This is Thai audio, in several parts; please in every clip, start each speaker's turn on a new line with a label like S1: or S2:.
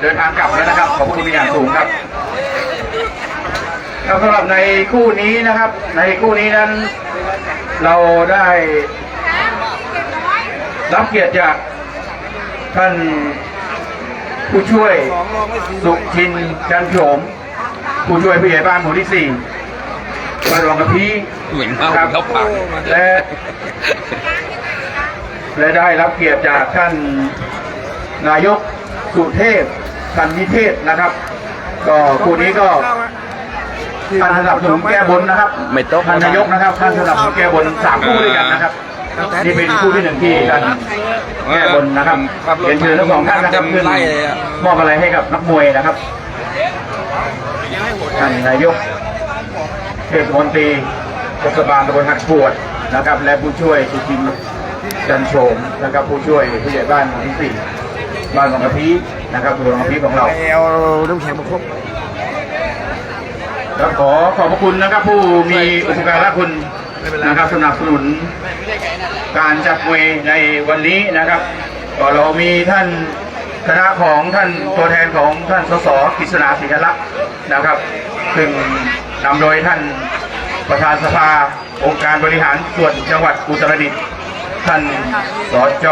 S1: เดินทางกลับแล้วนะครับขอบคุณเป็นอย่างสูงครับแล้วสำหรับในคู่นี้นะครับ ในคู่นี้นั้น เราได้รับเกียรติจากท่านผู้ช่วยสุชินจันโฉมผู้ช่วยผู้ใหญ่บ้านหมู่ที่สี่บ้านวังกะพี
S2: เหมือนเข้า
S1: ครับ
S2: เข้าปาก
S1: และและได้รับเกียรติจากท่านนายกสุเทพ สันนิเทศนะครับ ก็คู่นี้ก็ท่านสนับสนุนแก้บนนะครับ
S2: ไม่ต้อง
S1: ท่านนายกนะครับท่านสนับสนุนแก้บนสามคู่ด้วยกันนะครับนี่เป็นคู่ที่หนึ่งที่ท่านแก้บนนะครับเรียนเชิญทั้งสองท่านนะครับขึ้นมอบอะไรให้กับนักมวยนะครับท่านนายกเทศมนตรีเทศบาลตำบลหัดปวดนะครับ และผู้ช่วยสุจินต์จันโฉมนะครับผู้ช่วยผู้ใหญ่บ้านหมู่ที่สี่ บ้านของกะพีนะครับหลวงกะพีของเรา
S3: เอาน้ำแข็งมาครบ
S1: แล้วขอขอบพระคุณนะครับผู้มีอุปการะคุณนะครับสนับสนุน การจัดมวยในวันนี้นะครับก็เรามีท่านคณะของท่านตัวแทนของท่านสสกฤษณาศรีลักษณ์นะครับซึ่งนำโดยท่านประธานสภาองค์การบริหารส่วนจังหวัดอุตรดิตถ์ท่านสจ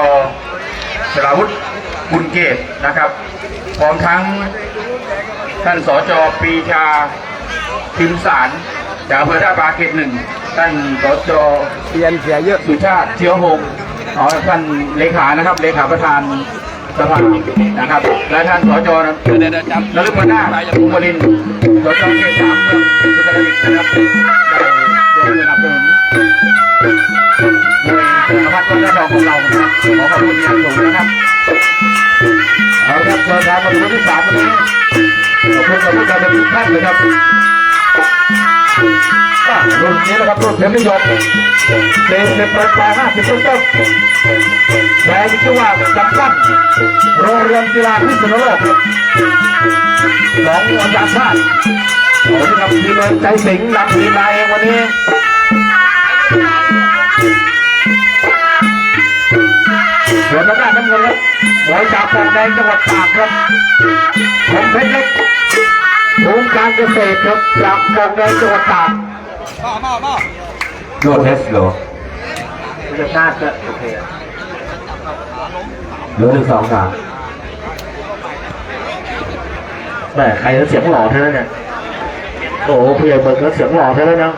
S1: สราวุฒิ บุญเกตนะครับพร้อมทั้งท่านสจปรีชาพิมสารจากอำเภอท่าปลาเกตหนึ่งท่านสจ
S3: เปลี่ยนเสียเยอะ
S1: สุชาติเชื้อหงส์อ๋อท่านเลขานะครับเลขาประธานสภานะครับ และท่านสจนะ
S2: เดี๋ยวเดี๋ยวจำ
S1: นฤมนาภูมิรินทร์สจเขตสามเมืองอุตรดิตถ์นะครับได้ได้ส นับสนุนในจักรพรรดิวัฒนธรรมของเราครับขอขอบคุณอย่างสูงนะครับเอาครับเดินทางมาถึงวันที่สามวันนี้ขอบคุณกับผู้การทุกท่านเลยครับรุ่นนี้นะครับรุ่นเข็มนิยมเด็กเด็กปลายปาห้าสิบต้นต้นแบรนด์ชื่อว่าจำปั้นโรงเรียนกีฬาพิษณุโลกครับของอาจารย์ชาติผมกับทีมใจสิงห์นำทีมมาเองวันนี้ ส่วนทางด้านน้ำเงินครับหมวยจากปองแดงจังหวัดตากครับผมเพชรเล็กภูมิการเกษตรครับจากปองแดงจังหวัดตาก
S2: พ่อพ่อพ่อ
S1: โลเทสโลจะชาติก็โอเคเหลือหนึ่งสองสามแม่ใครจะเสียงหล่อเท่านั้นเนี่ยโอ้โหผู้ใหญ่เบิร์ก็เสียงหล่อเท่านั้นนะ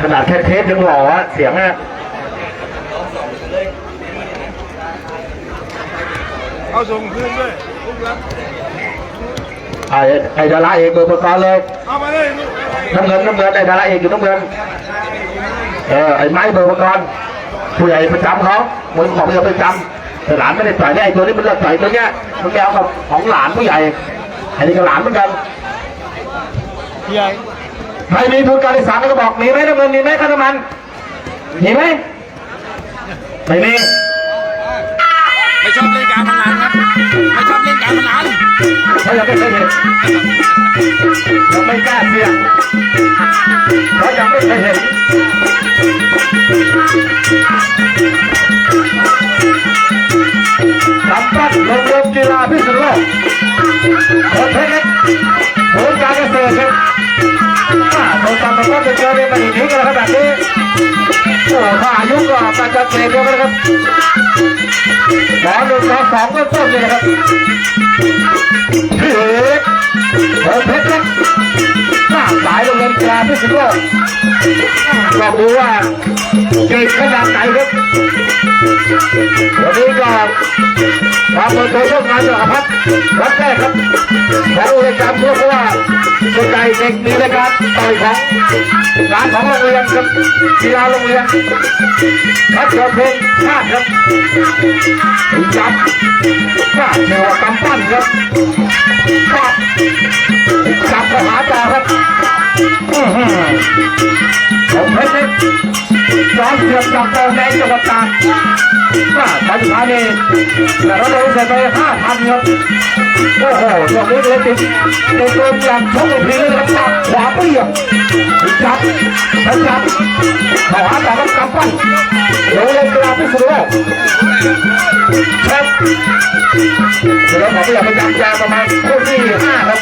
S1: ขนาดแค่เทสยังหล่ออะเสียงอะ
S3: เอาส่งคืนด้วยลูกรับ
S1: ไอ้ไอ้ดาราเอกเบอร์ประกอบเลย
S3: เอามาเลยลูก
S1: น้ำเงินน้ำเงินไอ้ดาราเอกอยู่น้ำเงินเออไอ้ไม้เบอร์ประกอบผู้ใหญ่ประจำเขามือของผู้ใหญ่ประจำแต่หลานไม่ได้ต่อยได้ไอ้ตัวนี้มันเลือกต่อยตัวเนี้ยมันแกเอากับของหลานผู้ใหญ่ไอ้นี่ก็หลานเหมือนกัน
S3: ใหญ่
S1: ใครมีทุนการศึกษาก็บอกมีไหมน้ำเงินมีไหมค่าน้ำมันมีไหมไม่มี
S2: ไม่ชอบเล่นการพนันครับ ไม่ชอบเล่นการพนัน
S1: เขายังไม่เคยเห็นยังไม่กล้าเสี่ยงเขายังไม่เคยเห็นสำคัญโรงรียนกีฬาพิษณุโลกคนเพชรเล็การเกษตรครับโดนตามมาก็จะเจอในมันอย่างนี้กันแล้วครับแบบนี้ อ้ถ้าอายุก็มาจะเกรดเดียวกันนะครับมอหนึ่งหมอสองเริ่มต้นเลยนะครับพี่เฮ้ยเพชรเล็กหน้าสายลงเรียนกีฬาพิษณุโลกลองดูว่า เก่งขนาดไหนครับวันนี้ก็มาเปิดตัวช่วงงานจากพัฒน์วัดแรกครับของรายการเพื่อเพราะว่าสนใจเด็กมีรายการต่อยของงานของโรงเรียนครับกีฬาโรงเรียนพัฒน์เพลงชาติครับจับก็เชื่อว่ากำปั้นครับจับจับเข้าหาต่อครับผมเพชร เล็กซ้อมเสือกจากโปแดงจังหวัดตากมาปัจจุบันนี้แต่เราโดนเสร็จไปห้าพันครับโอ้โหตรงนี้เลยติดติดโดนอย่างชกอีกทีเลยครับขวาเปรี้ยงจับจับขาหาแต่ก็กำปั้นโดนเลยกลาพิสุโลกครับเดี๋ยวผมอยากไปจำแจประมาณคู่ที่ห้าครับ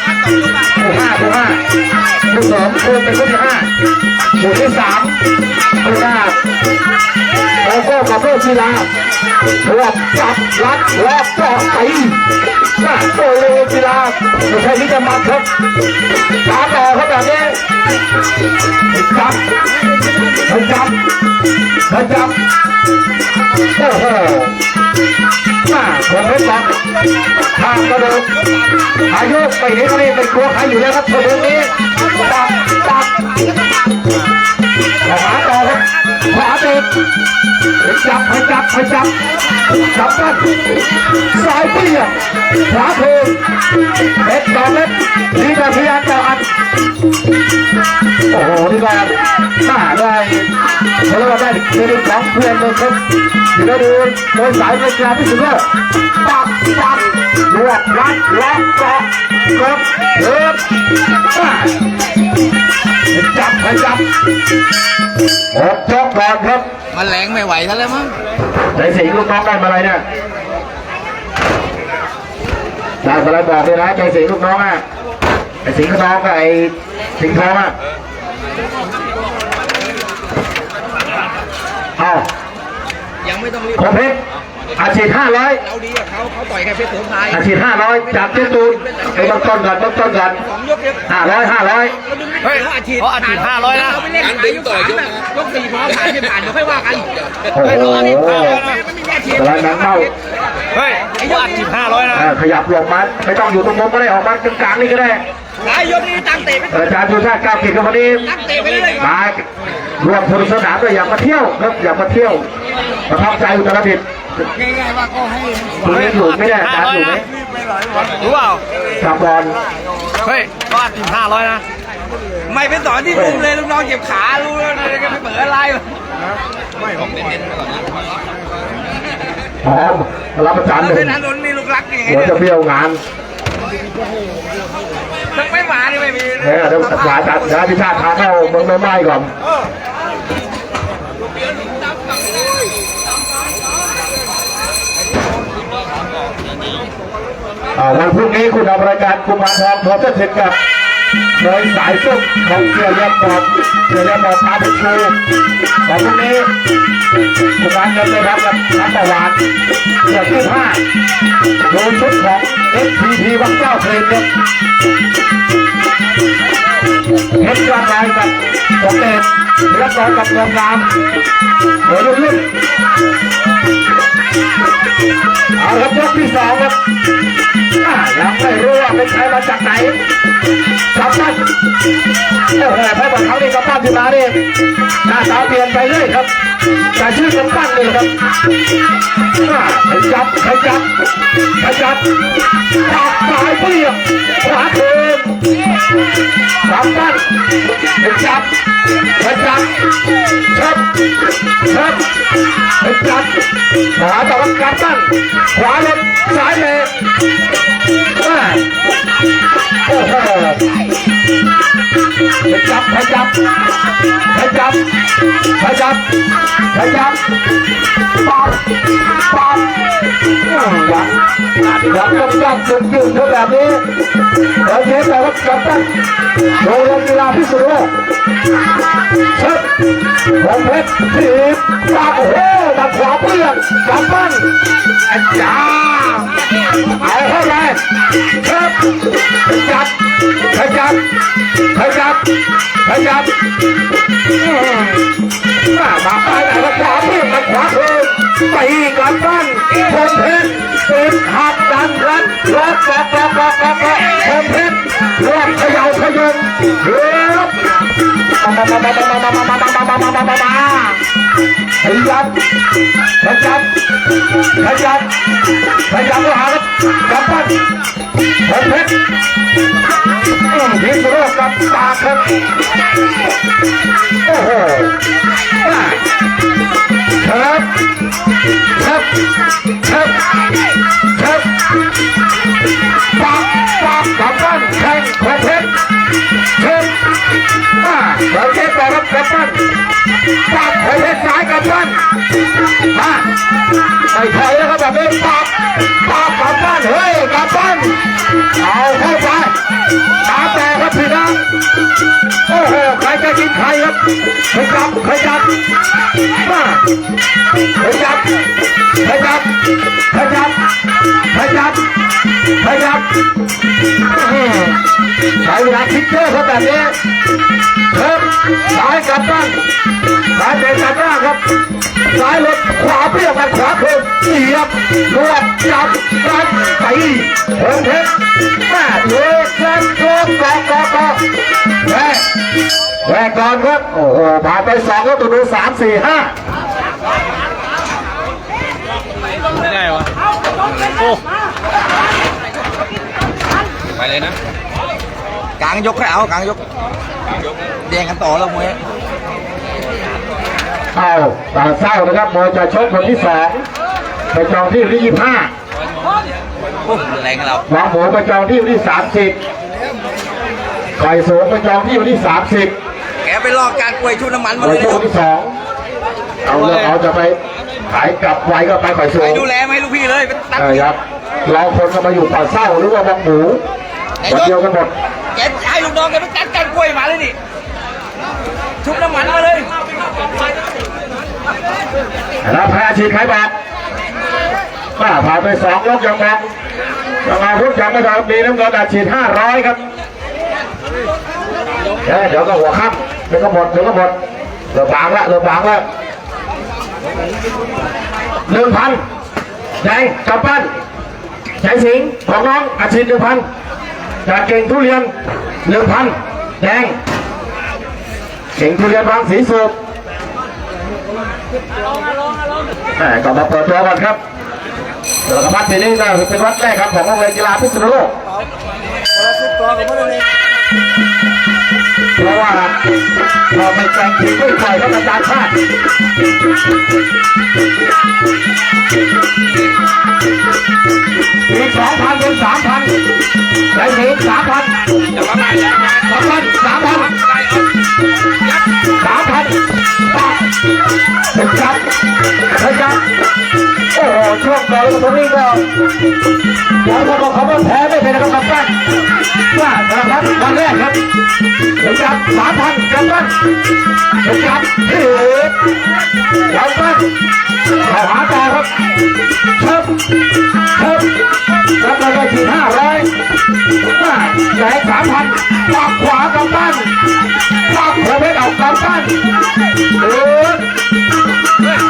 S1: คู่ห้าคู่ห้าคู่สองคู่เป็นคู่ที่ห้าคู่ที่สามคู่ห้าโลโก้กับโลกีฬารวบจับรัดรอบต่อตีมาโดยโลกีฬาไม่ใช่ที่จะมาครับตามต่อเขาแบบนี้จับจับจับโอ้โหมาคนไม่บอกทางกระโดดอายุไปเห็นคนนี้เป็นกลัวใครอยู่แล้วครับคนนี้ตักตักขวาต่อครับ ขวาเด็กจับให้จับให้จับจับกันซ้ายเปี้ยขวาเทิงเม็ดต่อเม็ดนี่ก็พยายามต่ออันโอ้โหนี่ก็มาได้เขาเรียกว่าได้เครดิตของเพื่อนเลยครับเดี๋ยวดูโดยสายในกีฬาพิสุทธิ์โลกปักปักรวบรัดล็อกเกาะกดเอิบจับ ให้จับหกจบก่อนครับ
S2: มันแรงไม่ไหวซะแล้วมั้ง
S1: ใจสิงลูกน้องได้มาอะไรเนี่ยได้มาอะไรบอกเลยนะใจสิงลูกน้องอะไอ้สิงห์น้องกับไอ้สิงห์ทองอะเอา
S2: ยังไม่ต้องรีบ
S1: ผมเพชร อาชีพห้าร้อย
S2: เราดีกับเขาเขาต่อยแค่เพชรโสมไทย
S1: อาชีพห้าร้อยจากเจ้าตูนไอ้บางต้นก่อนบางต้นก่อน
S2: สองยกเดียว
S1: ห้าร้อยห้าร้อย
S2: เฮ้ยเขาอาชีพเขาอาชีพห้าร้อยนะเราไปเล่นขายยกสามน่ะยกสี่พอผ่านไม่ผ่านเดี๋ยวค่อยว่ากัน
S1: โอ้โห
S2: ไม่มีแน่ชีพ
S1: กำลังนังเมา
S2: เฮ้ยไอ้ยอดอาชีพห้าร้อยนะ
S1: เออขยับลงมาไม่ต้องอยู่ตรงมุมก็ได้ออกมากลางๆนี่ก็ได้
S2: หลายยกนี้ตั้งเตะไป
S1: เอออาจารย์ชูชาติก้าวเกียรติกับวันนี้
S2: ตั้งเตะไปเรื่อยๆ
S1: มารวมทุนสนามด้วยอยากมาเที่ยวครับอยากมาเที่ยวประทับใจอุตรดิตถ์
S2: ง่ายๆว่าก็ให้
S1: คุณเล่นอยู่ไหมเนี่ยอาจารย์อยู่ไหม
S2: รู้เปล่า
S1: จับบอล
S2: เฮ้ยก็อาชีพห้าร้อยนะ ไม่เป็นสอนที่มุมเลยลูกน้องเจ็บขารู้แล้วเลยก็ไม่เปิดอะไร
S1: พร้อมรับประจานห
S2: แล้ว
S1: นึ่
S2: เป็น
S1: ง
S2: ถนนมีลูกรักยังไง
S1: หัว
S2: เนี่ย
S1: จะเบี้ยวงาน
S2: ถ้าไม่มานี่ไม่มี
S1: เนี่ยเดี๋ยวหลายจัดนะพิชาติพาเข้าเมืองน้ำไม้ก่อน วันพรุ่งนี้คุณทำรายการกุมารทองโทรเส้นกับโดยสายส้มของเกียร์ยาปอบเกียร์ยาปอบพาไปชูวันพรุ่งนี้กุมารเงินเลยครับกับน้ำประวานเกียร์ที่ห้าโดยชุดของ SPP วังเจ้าเทรนครับเห็นยอดลายกับสมเด็จรับรองกับเมืองงามเดี๋ยวดูขึ้น เอาครับยกที่สองครับยังไม่รู้ว่าเป็นใครมาจากไหนกำปั้นโอ้โหพระบังเขาเนี่กำปั้นที่มาเนี่ยหน้าตาเปลี่ยนไปเรื่อยครับ แต่ชื่อกำปั้นนี่แหละครับขยับขยับขยับตัดสายเปรี้ยงขวาเทินสามตั้งจับจับชับชับจับขวาตะวันกลับตั้งขวาลงซ้ายเลยโอ้โหจับจับจับจับจับปั๊บปั๊บยังยังต้องจับจุดยืนเท่าแบบนี้โอเคแต่ว่าจับตั้งโดยกีฬาพิศนุโลกเชิดผมเพชรทีบปากโอ้โหตัดขวาเปรี้ยงจับปั้นอาจารย์เอาเข้าไปเชิดจับขยับขยับขยับมามาไปไหนก็ขวาเปรี้ยงตัดขวาเพิ่มตีกลับบ้านผมเพชรติดหักดันรัดล็อกล็อกล็อกล็อกล็อกล็อกผมเพชรรวบเขย่าขยงเรือ ขยับขยับขยับขยับก็หาครับกลับบ้านผมเพชรพิศนุโลกกับบปากครับโอ้โหมาครับครับครับครับปากปากกับบ้านแข่งของเพชร ครับมาเราเช็คต่อครับกับบ้นปากของเพชรซ้ายกับบ้านมาไม่ถอยแล้วครับแบบนี้ปากปากกับบ้นเฮ้ยกับบ้นเอาเข้าไปตามต่อครับพี่น้องโอ้โหใครจะกินใครครับขยับขยับมาขยับขยับขยับขยับขยับอื้ ใช้เวลาคิดเยอะครับแบบนี้ครับซ้ายกลับบ้านซ้ายเป็นกลับบ้าครับซ้ายลดขวาเปรี้ยวกันขวาคืนเสียบรวบจับรัดตีเพิ่มเพชรแม่โยกแรงโยกกอกกอกกอกแม่แม่ก่อนครับ โอ้โหผ่านไปสองก็ตัวดูสามสี่ห้า
S3: ไม่ได้วะโอ้
S2: ไปเลยนะ กลางยกให้เอากลางยกแดงกันต่อแล้วมวย
S1: เอาตาเศร้านะครับมวยจะชกคนที่สองไปจองที่วันที่ยี่ห้า
S2: โอ้แรงกับเรา
S1: หวังหมูไปจองที่วันที่สามสิบไข่สูงไปจองที่วันที่สามสิบ
S2: แกไปลอกการกล้วยชุดน้ำมันมา
S1: ไป
S2: เลย
S1: ชกคนที่สองเอาเรื่องเอาจะไปขายกลับไวก็ไปไข่สู
S2: ไป
S1: ง
S2: ดูแลไหมลูกพี่เลยเป็นตัด
S1: เออครับเราคนก็มาอยู่ป่าเศร้าหรือว่าบางหมูวันเดียวกันหมด
S2: แกให้ลูกน้องแกไปตัดการกล้วยมาเลยนี่ชุบน้ำมันมาเลย
S1: แล้วแพ้ฉีดใครบอกป้าผ่านไปสองยกยังบกยังมาพูดยังไม่ทำดีน้ำเงินอัดฉีดห้าร้อยครับเดี๋ยวก็หัวค่ำเดี๋ยวก็หมดเดี๋ยวก็หมดเริ่มบางละเริ่มบางละหนึ่งพันแดงกลับบ้นใจสิงของน้องอาชีพหนึ่งพัน จากเก่งทุเรียนหนึ่งพันแดง เก่งทุเรียนบางสีสุกแหม่ก็มาเปิดตัวกันครับเดี๋ยววัดที่นี่ก็เป็นวัดแรกครับของโรงเรียนกีฬาพิษณุโลกเพราะว่าเราไม่แข่งที่ด้วยไฟและอาจารย์ชาติ เดืนสองพันเดืนสามพันได้เดืนสามพันแาม่ได้สามพันสามพันสามพันไปจับไปจับ ช่วงต่อตรงนี้ก็หลายคนบอกเขาว่าแพ้ไม่เป็นนะครับกับบ้านว่านะครับวันแรกครับเดี๋ยวจับสามพันกับบ้านเดี๋ยวจับเฮ้ยกับบ้านข้าหาต่อครับเชิบเชิบรับไปได้ถึงห้าร้อยว่าแจกสามพันปากขวากับบ้านปากหัวเพชรออกกับบ้านเออ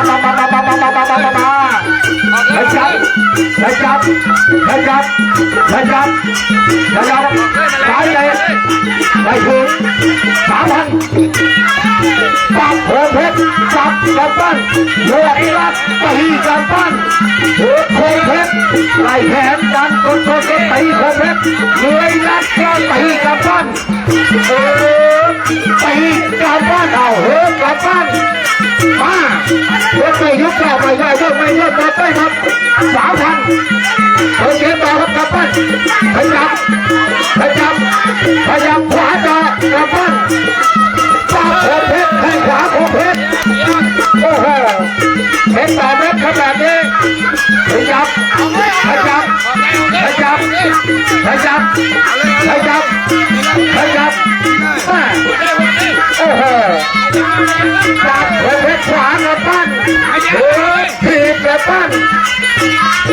S1: นะวจับนะวจับนะวจับนะวจับตายเตะไปถึงสามพันจับโผเพชรจับกำปั้นเลือดอีรักกะฮีกำปั้นถือโผเพชรไหลแขนดันต้นต้นต้นตีโผเพชรเลื่อยรัดกระตีกำปั้นเออตีกำปั้นเอาเฮ้กำปั้น มายกไปยุบกลับไปได้ยกไปยกกลับไปครับสามพันเฮ้ยเกมต่อครับกลับบ้านขยับขยับขยับขวาต่อกลับบ้านปาโคเพชรให้ขวาโคเพชรโอ้โหเพชรต่อเม็ดครับแบบนี้ ขยับขยับขยับขยับขยับขยับมาโอ้โหจับหัวเพชรขวากับปั้นเฮ้ยถีบกับ ปั้น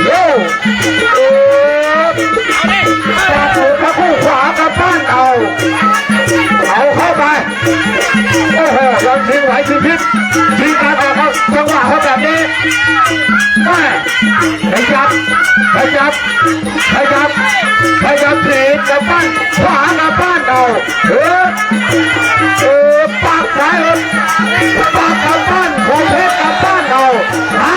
S1: โย่โอ้จับหัวพระคู่ขวากับปั้นเอาเอาเข้าไปโอ้โหยังทิ้งไหวชีวิตทิ้งการออกเขาจังหวะเขาแบบนี้แม่ขยับขยับขยับขยับถีบกับปั้นขวากับปั้นเอาเฮ้ยเออปากซ้ายเลยปากกับบ้านของเพชรกับบ้านเราอ่า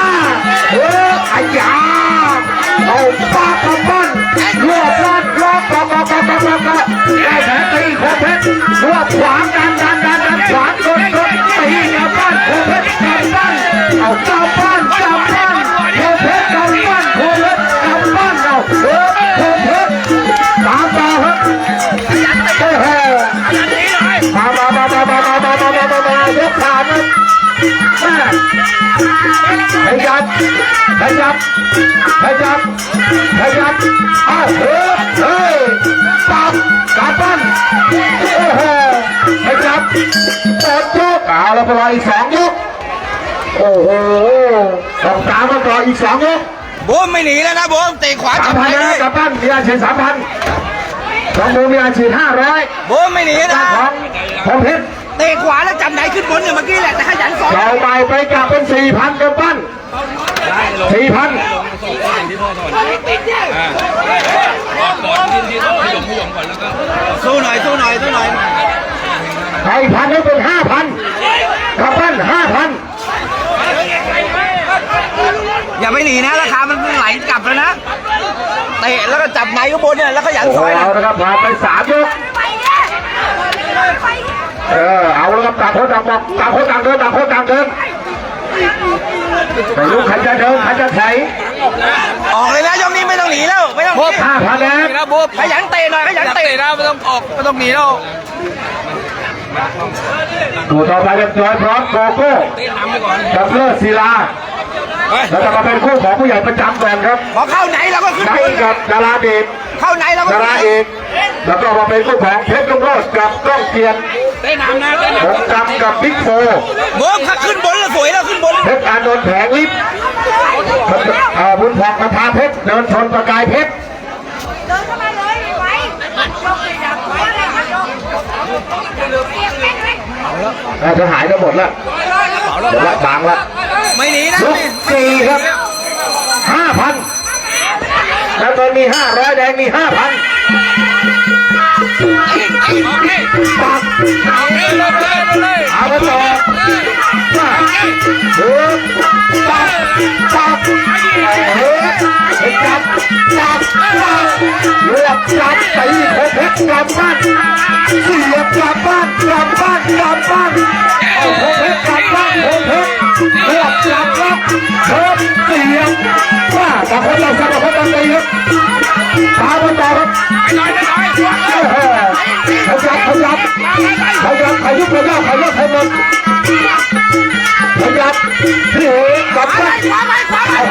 S1: พชรรวบขวางดันดันดันดันขวางกดกดตีกลับบ้านโคเพชรกลับบ้านเอาเก้านก ขยับขยับขยับขยับอ้าวเฮ้ยเฮ้ยปับกลับบ้านโอ้โหขยับเปิดยกเอาแล้วพออีกสองยกโอ้โหต้องตามกันต่ออีกสองยก
S2: บูมไม่หนีแล้วนะบูมเตะขวา
S1: สา
S2: จั
S1: ม
S2: บ
S1: พั
S2: ไห
S1: น
S2: น
S1: นะ
S2: เลย
S1: กลับบ้านมีอาชีพสามพันสองมือมีอาชีพห้าร้อย
S2: บูมไม่หนีนะ
S1: ของของเพชร
S2: เตะขวาแล้วจับไหนขึ้นบนเนี่ยเมื่อกี้แหละแต่ขยันสอง
S1: เราใหม่ไปกลับเป็นสี่พันกับปั้น สี่พัน
S2: สู้หน่อยสู้หน่อยสู้หน่อย
S1: ไทยพันให้เป็นห้าพันกับปั้นห้าพัน
S2: อย่าไปหนีนะราคามันไหลกลับแล้วนะเตะแล้วก็จับไหนข้างบนเนี่ยแล้วขยัน
S1: โอ้
S2: ส
S1: โห
S2: อยนะ
S1: เอาละครับผ่านไปสามยกเออเอาละครับต่างคนต่างบอกต่างคนต่างเดินต่างคนต่างเดิน ไม่รู้ใครจะเดินใครจะไถ
S2: ออกเลยนะยกนี้ไม่ต้องหนีแล้วไม่ต้องหนี
S1: ห้าพันแล้ว
S3: นี่นะบุ๊บ
S2: ขยันเตะหน่อยขยัน
S3: อยาก
S2: เตะ
S3: เตะนะไม่ต้องออกไม่ต้องหนีแล้ว
S1: ตัวต่อไปเป็นจอยพร้อมโกโก้
S3: เตะน้ำไปก่อน
S1: กับเลิศศิลา
S3: ไป
S1: แล้วจะมาเป็นคู่ของผู้ใหญ่ประจำก่อนครับ
S2: พอเข้าไหนเราก็ขึ้น
S1: ไน
S2: บน
S1: กับดาราเดช
S2: เข้าไหนเราก็
S1: ดา
S2: ขึ้น
S1: ราเอก แล้วก็มาเป็นคู่ของเพชรลุงโรดกับก้องเกียรติ
S3: เตะน้ำนะเตะน้
S1: ผมกำกับบิ๊กโฟ
S2: บูมถ้าขึ้นบนแล้วสวยแล้วขึ้นบน
S1: เพชรอานนท์แผงลิฟต์เอ่อบุญพองกระทาเพชรเดินชนประกายเพชร
S4: เดินเข้ามาเลยไว้ยกเลยนะไว้เลยนะยกเรียกแม่งเลย
S1: อ่าจะหายไปหมดแล้วหมดละบางละ
S2: ไม่หนีนะ
S1: ยกสี่ครับห้าพันแล้วก็มีห้าร้อยแดงมีห้าพัน
S3: আবত ขยับ
S1: ขยั
S3: บขยับขยับขยับขยับลย
S1: เอาไปต่อมาเดินปักปักเฮ้ยเฮ้ยจับจับจับเลือกจับตีโคเพชรกลับบ้านเสียบกลับบ้านกลับบ้านกลับบ้านเอาโคเพชรกลับบ้านโคเพชรเลือกจับครับเพิ่มเสียบว่าแต่คนเราสารพัดตีครับตามมาต่อครับ
S3: ไปหน่อยไปหน่อย
S1: โอ้โหขยับขยับขยับขยุบขยับขยับขยับขยับพี่เอ๋กับแม่เอาห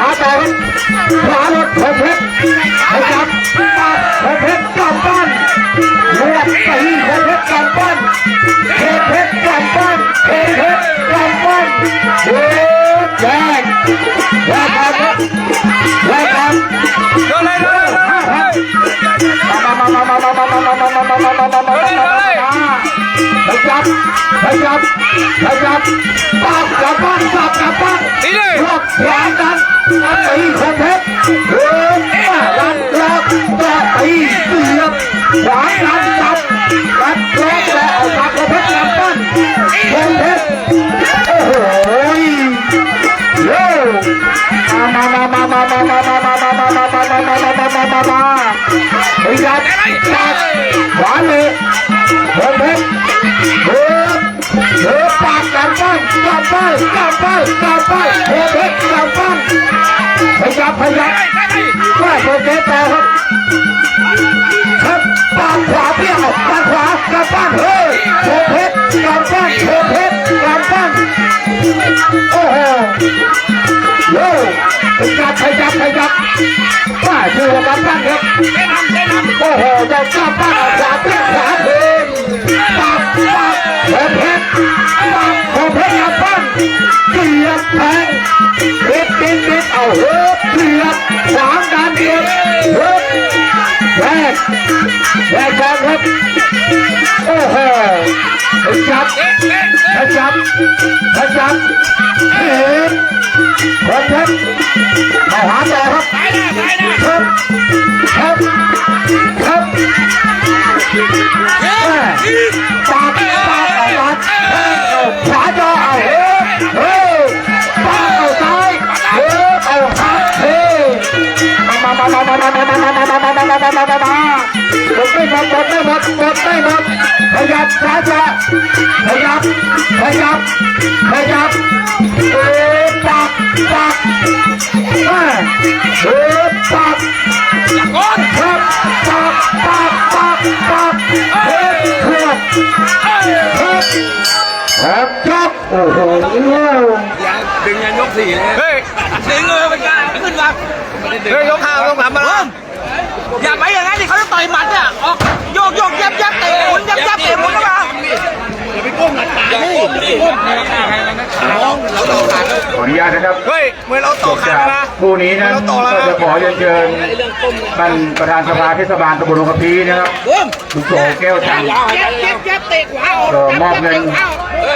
S1: าต่อครับขวารถโคเพชรขยับโคเพชรกลับบ้านเลือดตีโคเพชรกลับบ้านโคเพชรกลับบ้านโคเพชรกลับบ้านเฮ้ยแยกแยกกันครับแยกกัน
S3: โดนเลยเลย
S1: ห้าพันมามามามามามามามามามามามามามามาขยับขยับขยับป ขยับจับขวาเลยคมเพชรเฮ้ยเฮ้ยปากกลับบ้านกลับบ้านกลับบ้านกลับบ้านคมเพชรกลับบ้านขยับขยับว่าโอเคต่อครับครับปากขวาเปี้ยวปากขวากลับบ้านเฮ้ยคมเพชรกลับบ้านคมเพชรกลับบ้านโอ้โหโย่ข ยับขยับขยับป้าเชื่อมันบ้างครับโอ้โหเจ้าจ้าป้าขวาเพื่อนขวาเพื่อนปากปากหัวเพชรปากหัวเพชรยับบ้างเสียบแทงเด็ดเด็ดเด็ดเอาเฮิร์บเสียบขวางการเดียดเฮิร์บ แรกแรกกอนครับโอ้โหขยับขยับขยับเห็นคนเพชรเข้าหาต่อครับ
S3: ครับ
S1: ครับครับปาดปาดเอาปาดขวาจอเอาเฮ้ยเฮ้ย ไม่หมดหมดไม่หมดหมดไม่หมดขยับช้าช้าขยับขยับขยับเอ๊ะปักปักเอ๊ะเอ๊ะปัก
S3: ก่อน
S1: ครับปักปักปักปักเอ๊ะครับครับครับจบโอ้โห
S2: ดึงยันยกสี่เลยเฮ้ยดึงเลยเป็นการขึ้นมาเฮ้ยยกห้ายกสามมาแล้วอย่าไปอย่างนั้นดิเขาจะต่อยหมัดอะออกโยกโยกยับยับเตะหมุนยับยับเตะหมุนเข้ามา
S1: ขออนุญาตนะครับ
S2: เฮ้ยเมื่อเรา
S1: จ
S2: ต่อบขา
S1: จาก
S2: นะ
S1: คู่นี้นั้นก็จะขอเรียนเชิญท่านประธานสภาเทศบาลตำบลหนองกระพีนะครับลุงโสแก้วจันทร์
S4: เจ็บเจ็บเจ็บเตะขวาออก
S1: ก็มอบเงิน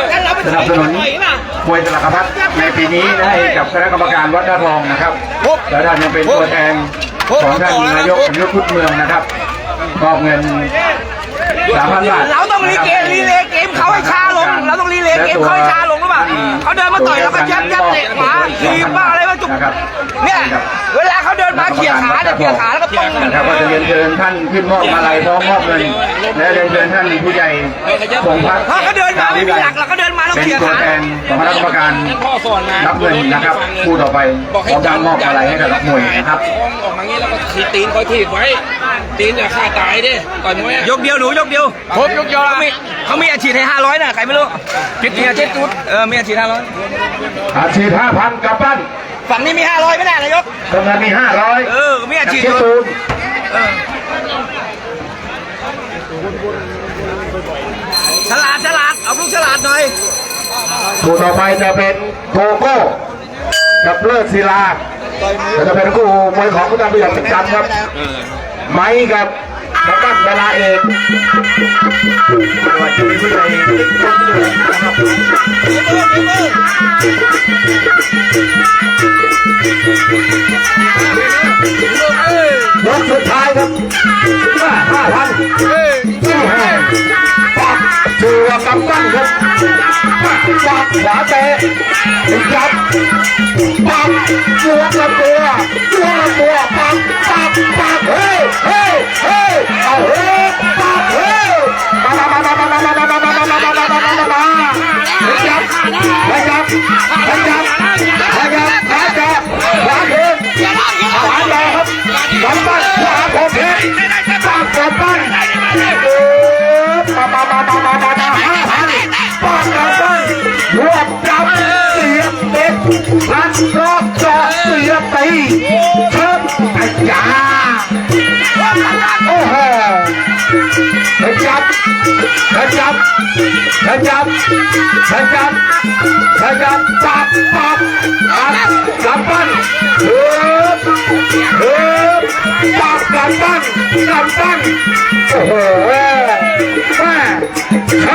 S4: แล้วเราไป
S1: สนับสนุนมวยสลักพัดในปีนี้ให้กับคณะกรรมการวัดท่าทองนะครับและท่านยังเป็นตัวแทนของท่านนายกนายกพุทธเมืองนะครับมอบเงิน สามพันบาท
S2: เราต้องรีเกมรีเลย์เกมเขาให้ช้าลง เราต้องรีเลย์เกมเขาให้ช้าลงหรือ เปล่าเขาเดินมาต่อยเราก็ยับยับเตะขวาทีบบ้าอะไรมาจุก
S1: นะครับ
S2: เนี่ยเวลาเขาเดินมาเขี่ยขาเนี่ยเขี่ยขาแล้วก็ป้อง
S1: นะครับก็จะเรียนเชิญท่านขึ้นมอบมาลัยพร้อมมอบเงินและเรียนเชิญท่านผู้ใหญ่ทรงพัฒน์
S2: ถ้าเขาเดินมาไม่มีหลักเราก็เดินมาแล้ว
S1: เป็น
S2: เขี่ย
S1: ตัว
S2: ขา
S1: แทนของคณะกรรมการ
S3: พ่อสอนมา
S1: รับเงินนะครับคู่ต่อไปพร้อมทั้งมอบอะไรให้กับนักมวยนะครับ
S3: ท้องออกมางี้แล้วก็ทีตีนคอยถีบไว้ ตีนอย่าฆ่าตายดิต่อยมวยอะ
S2: ยกเดียวหนูยกเดียวครบยกเดียวเขามีเขามีอาชีพให้ห้าร้อยน่ะใครไม่รู้คิดมีอาชีพจุดเออมีอาชีพห้าร้อย
S1: อาชีพห้าพันกลับบ้าน
S2: ฝั่งนี้มีห้าร้อยไม่ได้นายก
S1: ตรงนั้นมีห้าร้อย
S2: เออมีอาชีพ
S1: เชี
S2: อย
S1: ร์
S2: ยู่
S1: ตูน
S2: ฉลาดฉลาดเอาลูกฉลาดหน่อย
S1: คู่ต่อไปจะเป็นโกโก้กับเลิศศิลาจะเป็นคู่มวยของผู้นำผู้ใหญ่ประจำครับไม้กับ นักปั้นเวลาเอกสวัสดีผู้ใหญ่นะครับยกสุดท้ายครับห้าพัน ปักชัวกำปั้นครับปักขวาเตะจับปักชัวกับตัวชัวกับตัวปักปักปักเฮ้ยเฮ้ยเฮ้ยเอาเฮ้ยปักเฮ้ย จับฉันจับฉันจับฉันจับจับปับปับจับปั้นเฮ้เฮ้จับจับปั้นจับปั้นโอ้โหแม่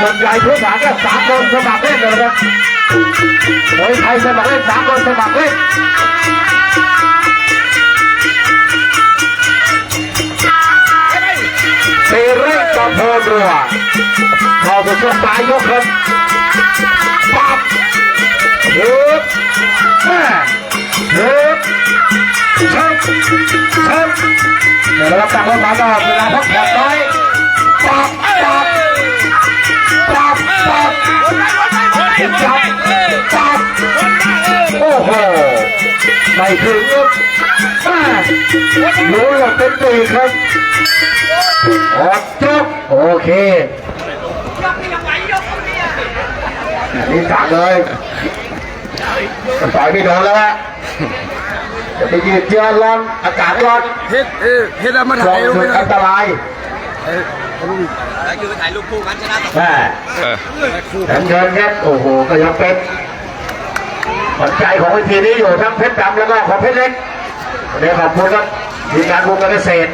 S1: ส่วนใหญ่พื้นฐานก็สามคนสมัครเล่นเลยครับมวยไทยสมัครเล่นสามคนสมัครเล่นเตเร่กับโพนรัวเข้าไปช่วงปลายยกครับปั๊บฮึบแม่ฮึบชิบเชิบเดี๋ยวเราตั้งรถมาต่อเวลาพักผ่อนน้อยปั๊บ ปับปับจับโอ้โหไม่ถึงครับรู้หลบเป็นตีครับออกจบโอเคนี่สั่งเลยต่อยไม่โดนแล้วฮะจะไปยืดเยื้อร้อนอากาศร้อน
S2: เฮ็ดเฮ็ดเอามา
S1: ล
S2: ถ่า
S1: อยง
S2: รูป
S1: ถึ
S2: ไว้
S1: งอันตราย
S2: แล้วคือถ่ายรูปคู่กันชนะต่อ
S1: แม่แถมเงินครับโอ้โหก็ยังเป็นหัวใจของเวทีนี้อยู่ทั้งเพชรดำแล้วก็ของเพชรเล็กวันนี้ขอบคุณครับทีมงานวงการเกษตร